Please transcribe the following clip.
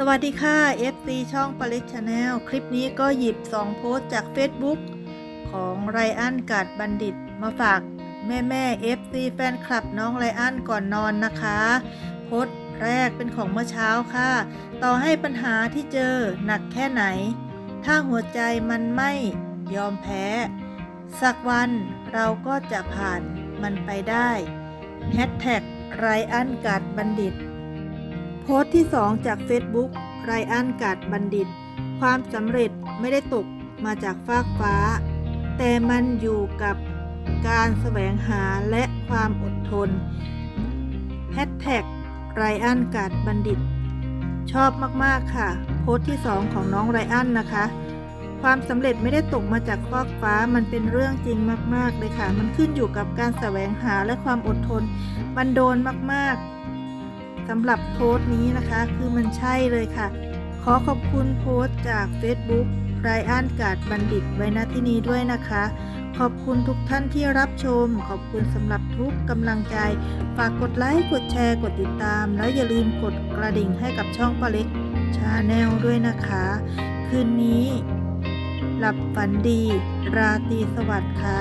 สวัสดีค่ะ FC ช่องปาเล็กชาแนลคลิปนี้ก็หยิบ 2 โพสต์จาก Facebook ของไรอันกาดบัณฑิตมาฝากแม่แม่ FC แฟนคลับน้องไรอันก่อนนอนนะคะ โพสต์แรกเป็นของเมื่อเช้าค่ะ ต่อให้ปัญหาที่เจอหนักแค่ไหน ถ้าหัวใจมันไม่ยอมแพ้ สักวันเราก็จะผ่านมันไปได้แฮชแท็กไรอันกาดบัณฑิต โพสต์ที่ 2 จาก Facebook ไรอันกาดบัณฑิต ความสำเร็จไม่ได้ตกมาจากฟากฟ้า แต่มันอยู่กับการแสวงหาและความอดทนแฮชแท็กไรอันกาดบัณฑิต ชอบมาก ๆ ค่ะ โพสต์ที่ 2 ของน้องไรอันนะคะ ความสำเร็จไม่ได้ตกมาจากฟากฟ้ามันเป็นเรื่องจริงมาก ๆ เลยค่ะ มันขึ้นอยู่กับการแสวงหาและความอดทน มันโดนมาก ๆ สำหรับโพสต์นี้นะคะคือมันใช่เลยค่ะ ขอขอบคุณโพสต์จาก Facebook ไรอันกาดบัณฑิตไว้ณที่นี้ด้วยนะคะ ขอบคุณทุกท่านที่รับชม ขอบคุณสำหรับทุกกำลังใจ ฝากกดไลค์ กดแชร์ กดติดตาม แล้วอย่าลืมกดกระดิ่งให้กับช่องปาเล็กชาแนลด้วยนะคะ คืนนี้ หลับฝันดี ราตรีสวัสดิ์ค่ะ